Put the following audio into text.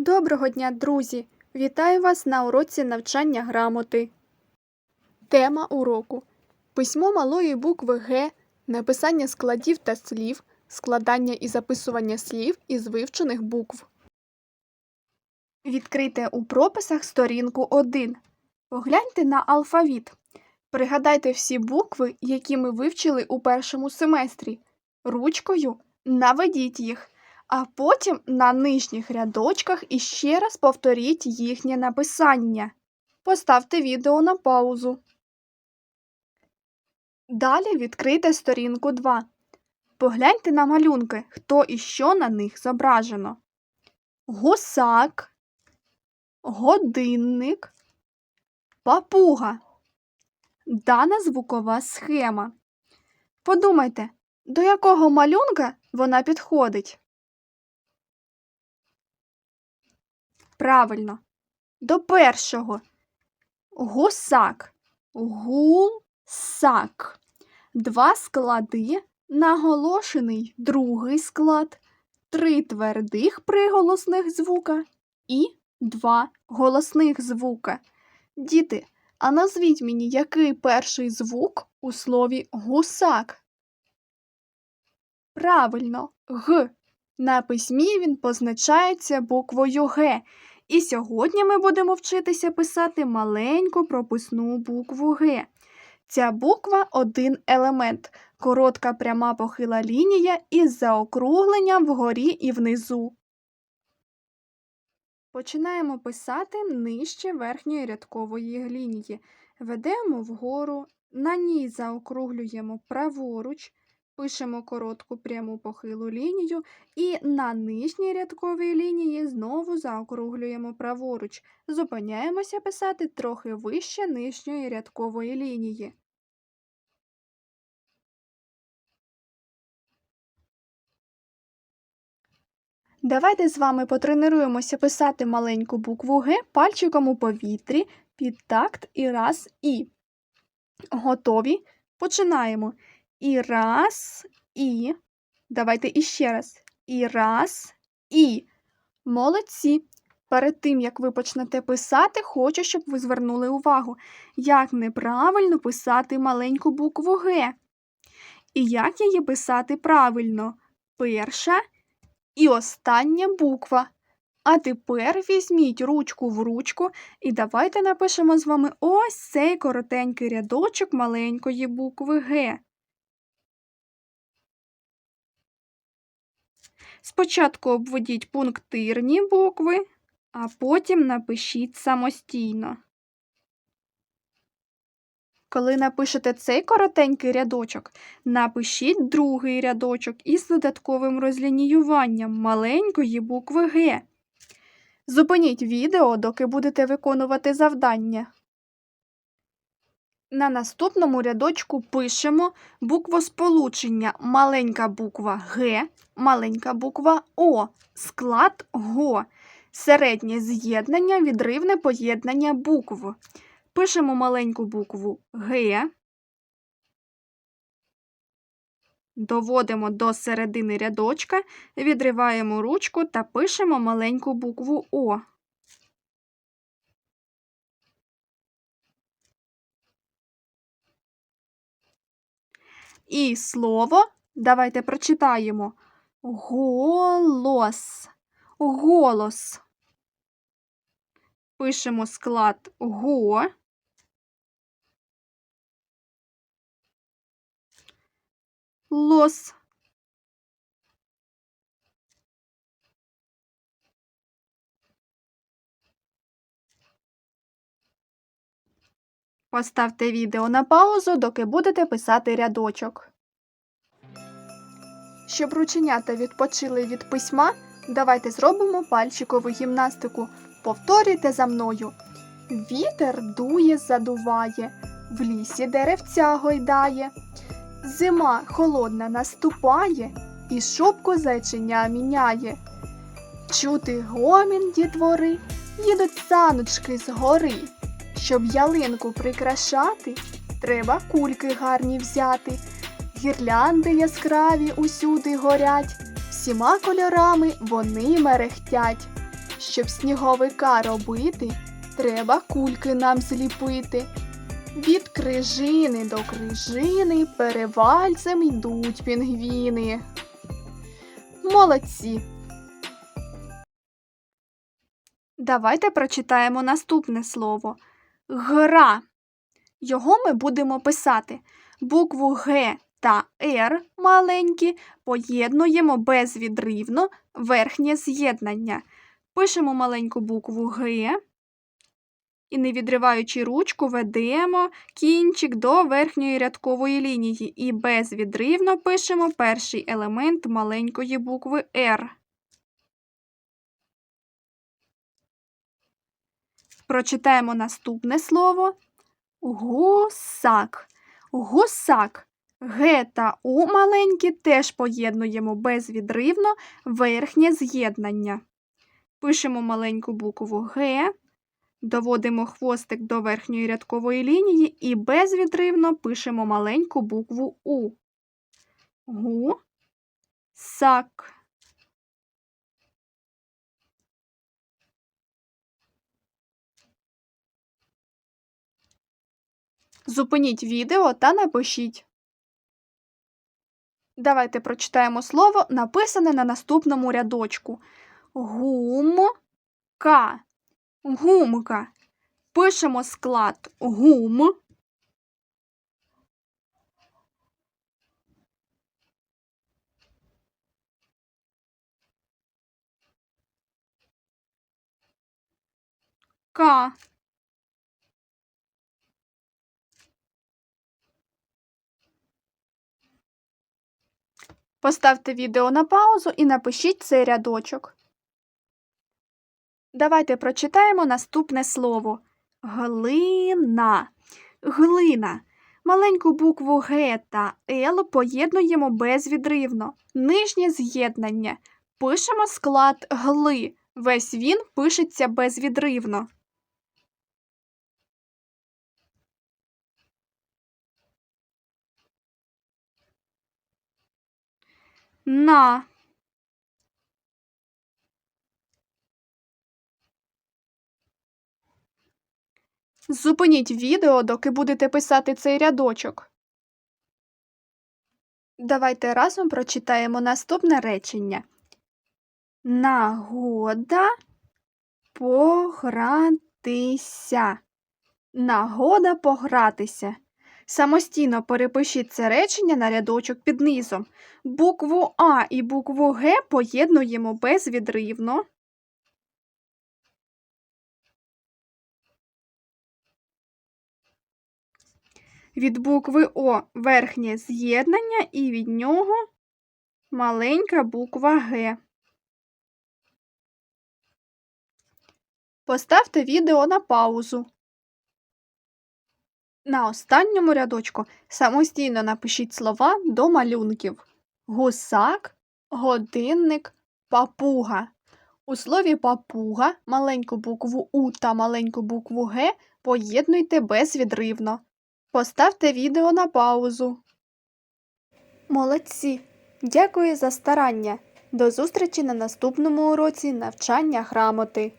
Доброго дня, друзі! Вітаю вас на уроці навчання грамоти. Тема уроку: письмо малої букви Г, написання складів та слів, складання і записування слів із вивчених букв. Відкрийте у прописах сторінку 1. Погляньте на алфавіт. Пригадайте всі букви, які ми вивчили у першому семестрі. Ручкою наведіть їх а потім на нижніх рядочках іще раз повторіть їхнє написання. Поставте відео на паузу. Далі відкрийте сторінку 2. Погляньте на малюнки, хто і що на них зображено. Гусак, годинник, папуга. Дана звукова схема. Подумайте, до якого малюнка вона підходить. Правильно. До першого. Гусак. Гусак. Два склади. Наголошений другий склад. Три твердих приголосних звука і два голосних звука. Діти, а назвіть мені, який перший звук у слові гусак? Правильно, г. На письмі він позначається буквою Г. І сьогодні ми будемо вчитися писати маленьку прописну букву Г. Ця буква один елемент, коротка пряма похила лінія із заокругленням вгорі і внизу. Починаємо писати нижче верхньої рядкової лінії. Ведемо вгору, на ній заокруглюємо праворуч, пишемо коротку пряму похилу лінію і на нижній рядковій лінії знову заокруглюємо праворуч. Зупиняємося писати трохи вище нижньої рядкової лінії. Давайте з вами потренуємося писати маленьку букву Г пальчиком у повітрі під такт і раз і. Готові? Починаємо. І раз, і. Давайте іще раз. І раз, і. Молодці. Перед тим, як ви почнете писати, хочу, щоб ви звернули увагу, як неправильно писати маленьку букву Г. І як її писати правильно. Перша і остання буква. А тепер візьміть ручку в ручку і давайте напишемо з вами ось цей коротенький рядочок маленької букви Г. Спочатку обведіть пунктирні букви, а потім напишіть самостійно. Коли напишете цей коротенький рядочок, напишіть другий рядочок із додатковим розлініюванням маленької букви Г. Зупиніть відео, доки будете виконувати завдання. На наступному рядочку пишемо буквосполучення маленька буква Г, маленька буква О, склад ГО, середнє з'єднання, відривне поєднання букв. Пишемо маленьку букву Г, доводимо до середини рядочка, відриваємо ручку та пишемо маленьку букву О. І слово давайте прочитаємо голос. Голос. Пишемо склад го. Лос. Поставте відео на паузу, доки будете писати рядочок. Щоб рученята відпочили від письма, давайте зробимо пальчикову гімнастику. Повторюйте за мною. Вітер дує, задуває, в лісі деревця гойдає. Зима холодна наступає, і шубку зайчиня міняє. Чути гомін дітвори, їдуть саночки з гори. Щоб ялинку прикрашати, треба кульки гарні взяти. Гірлянди яскраві усюди горять, всіма кольорами вони мерехтять. Щоб сніговика робити, треба кульки нам зліпити. Від крижини до крижини перевальцем йдуть пінгвіни. Молодці. Давайте прочитаємо наступне слово. Гра. Його ми будемо писати. Букву Г та Р маленькі поєднуємо безвідривно верхнє з'єднання. Пишемо маленьку букву Г і, не відриваючи ручку, ведемо кінчик до верхньої рядкової лінії і безвідривно пишемо перший елемент маленької букви Р. Прочитаємо наступне слово гусак. Гусак. Г та У маленькі теж поєднуємо безвідривно верхнє з'єднання. Пишемо маленьку букву Г, доводимо хвостик до верхньої рядкової лінії і безвідривно пишемо маленьку букву У. Гу. Зупиніть відео та напишіть. Давайте прочитаємо слово, написане на наступному рядочку. Гумка. Гумка. Пишемо склад гум. К. Поставте відео на паузу і напишіть цей рядочок. Давайте прочитаємо наступне слово. Глина. Глина. Маленьку букву Г та Л поєднуємо безвідривно. Нижнє з'єднання. Пишемо склад гли. Весь він пишеться безвідривно. На. Зупиніть відео, доки будете писати цей рядочок. Давайте разом прочитаємо наступне речення. Нагода погратися. Нагода погратися. Самостійно перепишіть це речення на рядочок під низом. Букву А і букву Г поєднуємо безвідривно. Від букви О верхнє з'єднання і від нього маленька буква Г. Поставте відео на паузу. На останньому рядочку самостійно напишіть слова до малюнків. Гусак, годинник, папуга. У слові папуга маленьку букву У та маленьку букву Г поєднуйте безвідривно. Поставте відео на паузу. Молодці! Дякую за старання. До зустрічі на наступному уроці навчання грамоти.